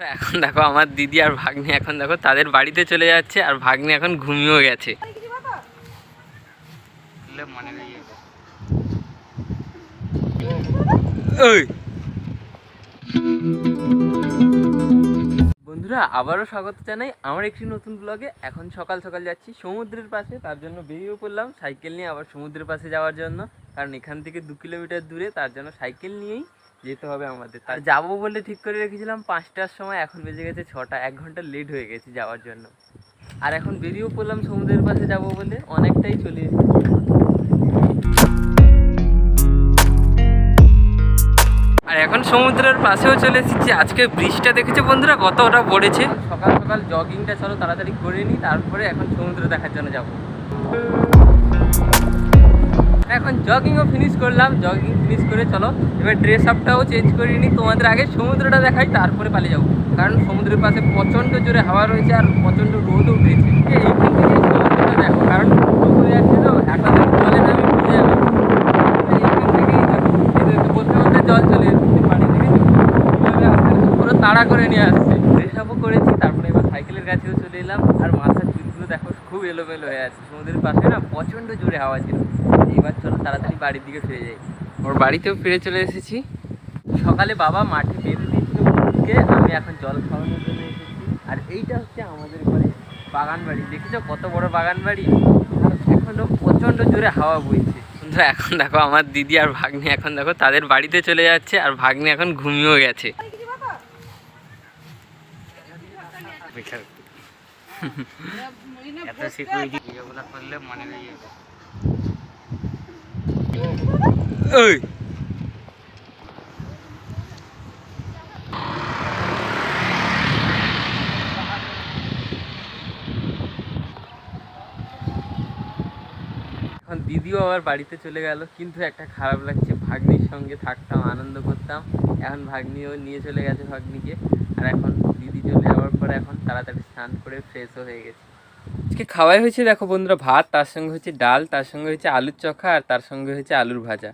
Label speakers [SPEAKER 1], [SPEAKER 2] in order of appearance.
[SPEAKER 1] এখন দেখো আমার দিদি আর ভাগ্নি এখন দেখো তাদের বাড়িতে চলে যাচ্ছে আর ভাগ্নি এখন ঘুমিয়েও গেছে। বন্ধুরা আবারও স্বাগত জানাই আমার একটি নতুন ব্লগে এখন সকাল সকাল যাচ্ছি সমুদ্রের পাশে তার জন্য বেরিয়ে পড়লাম সাইকেল নিয়ে আবার সমুদ্রের পাশে যাওয়ার জন্য। কারণ এখান থেকে দু কিলোমিটার দূরে তার জন্য সাইকেল নিয়েই যেতে হবে আমাদের আর যাব বলে ঠিক করে রেখেছিলাম, পাঁচটার সময় এখন বেজে গেছে ছটা, এক ঘণ্টা লেট হয়ে গেছে যাওয়ার জন্য। আর এখন বেরিয়েও পড়লাম সমুদ্রের পাশে যাব বলে, অনেকটাই চলে এসেছি। আর এখন সমুদ্রের পাশেও চলে এসেছি, আজকে ব্রিজটা দেখেছে বন্ধুরা, কতটা পড়েছে? সকাল সকাল জগিংটা চলো তাড়াতাড়ি করে নিই, তারপরে এখন সমুদ্র দেখার জন্য যাব। জগিংও ফিনিশ করলাম জগিং ফিনিশ করে চলো। এবার ড্রেস আপটাও চেঞ্জ করে নিই, তোমাদের আগে সমুদ্রটা দেখাই, তারপরে পালিয়ে যাব। কারণ সমুদ্রের পাশে প্রচণ্ড জোরে হাওয়া রয়েছে আর প্রচণ্ড রোদও উঠেছে। দেখো, কারণ জলে চলে পানি পুরো তাড়া করে নিয়ে করেছি, তারপরে এবার সাইকেলের কাছেও চলে এলাম। আর মাথার চুলগুলো দেখো, খুব এলোমেলো হয়ে আছে। সমুদ্রের পাশে না প্রচণ্ড জোরে হাওয়া ছিল। এবার চলো তাড়াতাড়ি বাড়ির দিকে ফিরে যাই। ওর বাড়িতেও ফিরে চলে এসেছি। সকালে বাবা মাঠে বেঁধে দিয়েছিল গরুকে আমি এখন জল খাওয়ানোর জন্য এসেছি। আর এইটা হচ্ছে আমাদের ঘরে বাগান বাড়ি। দেখেছ কত বড় বাগান বাড়ি? আর এখনও প্রচণ্ড জোরে হাওয়া বইছে। বন্ধুরা, এখন দেখো আমার দিদি আর ভাগ্নি এখন দেখো তাদের বাড়িতে চলে যাচ্ছে আর ভাগ্নি এখন ঘুমিয়েও গেছে। এত করলে মনে হয়ে যাবে ওই এখন দিদিও আবার বাড়িতে চলে গেল, কিন্তু একটা খারাপ লাগছে। ভাগ্নির সঙ্গে থাকতাম, আনন্দ করতাম। এখন ভাগ্নিও নিয়ে চলে গেছে ভাগ্নিকে। আর এখন দিদি চলে যাওয়ার পরে এখন তাড়াতাড়ি স্নান করে ফ্রেশও হয়ে গেছে। আজকে খাওয়াই হয়েছে, দেখো বন্ধুরা, ভাত, তার সঙ্গে হচ্ছে ডাল, তার সঙ্গে হচ্ছে আলুর চোখা, আর তার সঙ্গে হচ্ছে আলুর ভাজা।